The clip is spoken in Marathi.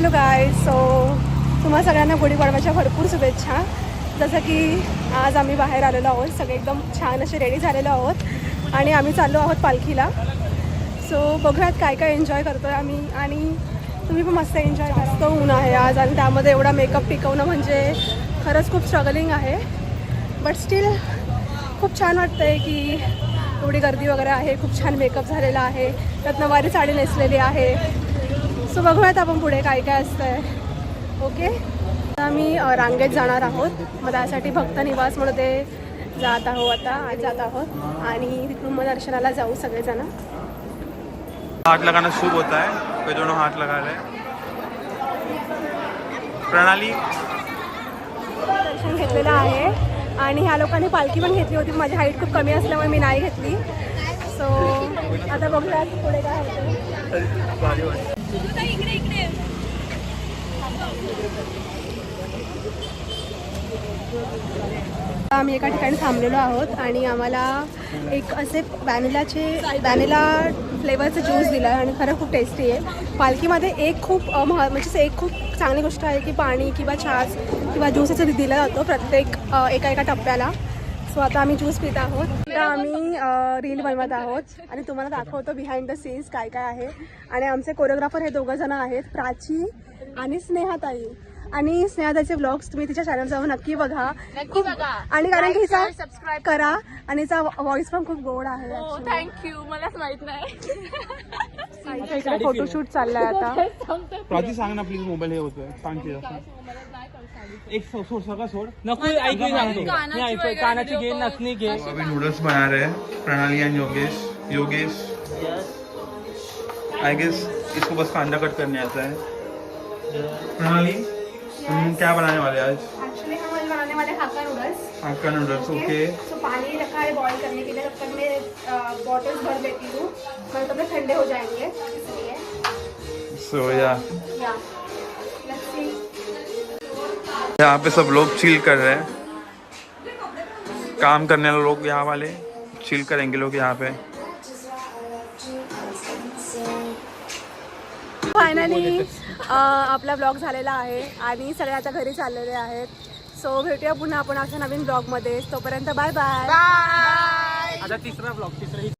हॅलो गाय सो तुम्हा सगळ्यांना गुढीपाडव्याच्या भरपूर शुभेच्छा. जसं की आज आम्ही बाहेर आलेलो आहोत सगळे एकदम छान असे रेडी झालेलो आहोत आणि आम्ही चाललो आहोत पालखीला. सो बघूयात काय काय एन्जॉय करतो आहे आम्ही आणि तुम्ही पण मस्त एन्जॉय जास्त ऊन आहे आज आणि त्यामध्ये एवढा मेकअप टिकवणं म्हणजे खरंच खूप स्ट्रगलिंग आहे. बट स्टील खूप छान वाटतं आहे की एवढी गर्दी वगैरे आहे खूप छान मेकअप झालेला आहे. त्यात नवारी साडी नेसलेली आहे. सो बघूयात आपण पुढे काय काय असतं आहे ओके आता आम्ही रांगेत जाणार आहोत. मग त्यासाठी भक्त निवास म्हणून ते जात आहोत आता. आज जात आहोत. आणि तिकडून मग दर्शनाला जाऊ सगळेजण. हाथ लगाना शुभ होता है. कोई दोनों हाथ लगा रहे प्रणाली. दर्शन घेतलेलं आहे. आणि ह्या लोकांनी पालखी पण घेतली होती. माझी हाईट खूप कमी असल्यामुळे मी नाही घेतली. सो आता बघूया पुढे काय होतं. आम्ही एका ठिकाणी थांबलेलो आहोत आणि आम्हाला एक असे वॅनिलाचे वॅनिला फ्लेवरचं ज्यूस दिला आहे आणि खरं खूप टेस्टी आहे. पालखीमध्ये एक खूप मह म्हणजे असं एक खूप चांगली गोष्ट आहे की पाणी किंवा छास किंवा ज्यूस असं दिलं जातो प्रत्येक एका एका टप्प्याला. सो आता आम्ही ज्यूस पित आहोत. आता आम्ही रील बनवत आहोत. आणि तुम्हाला दाखवतो बिहाइंड द सीन्स काय काय आहे. आणि आमचे कोरिओग्राफर हे दोघं जण आहेत प्राची आणि स्नेहाताई. आणि स्नेहाताईचे ब्लॉग्स तुम्ही तिच्या चॅनल जाऊन नक्की बघा. खूप आणि कारण की हिचा सबस्क्राईब करा. आणि हिचा व्हॉइस पण खूप गोड आहे. थँक्यू मलाच माहीत नाही. फोटोशूट चाललाय आता. प्राची सांग ना प्लीज मोबाईल हे होतोय सांग. एक सो- सोड सगळं सोड. नको ऐकू सांगतो. मी ऐकतोय कानाची घे नसनी घे अभी नूडल्स बना रहे हैं। Pranali and Yogesh. Yogesh. I guess इसको बस कांदा कट करने आता है। प्रणाली। हम क्या बनाने वाले आज? एक्चुअली हम आज बनाने वाले हाक्का नूडल्स आपका नूडल्स ओके तो पानी रखा है बॉईल करने के लिए तब तक मैं बॉटल्स भर लेती हूँ। मतलब तब तक ठंडे हो जाएँगे इसलिए। सो या या लेट्स सी यहाँ पे सब लोग चिल कर रहे हैं। काम करने वाले लोग यहाँ वाले चिल करेंगे लोग यहाँ पे। फायनली आपला ब्लॉग झालेला आहे आणि सगळे आता घरी चाललेले आहेत. सो भेटूया पुन्हा आपण अशा नवीन ब्लॉगमध्ये तोपर्यंत बाय बाय आता तिसरा ब्लॉग तिसरा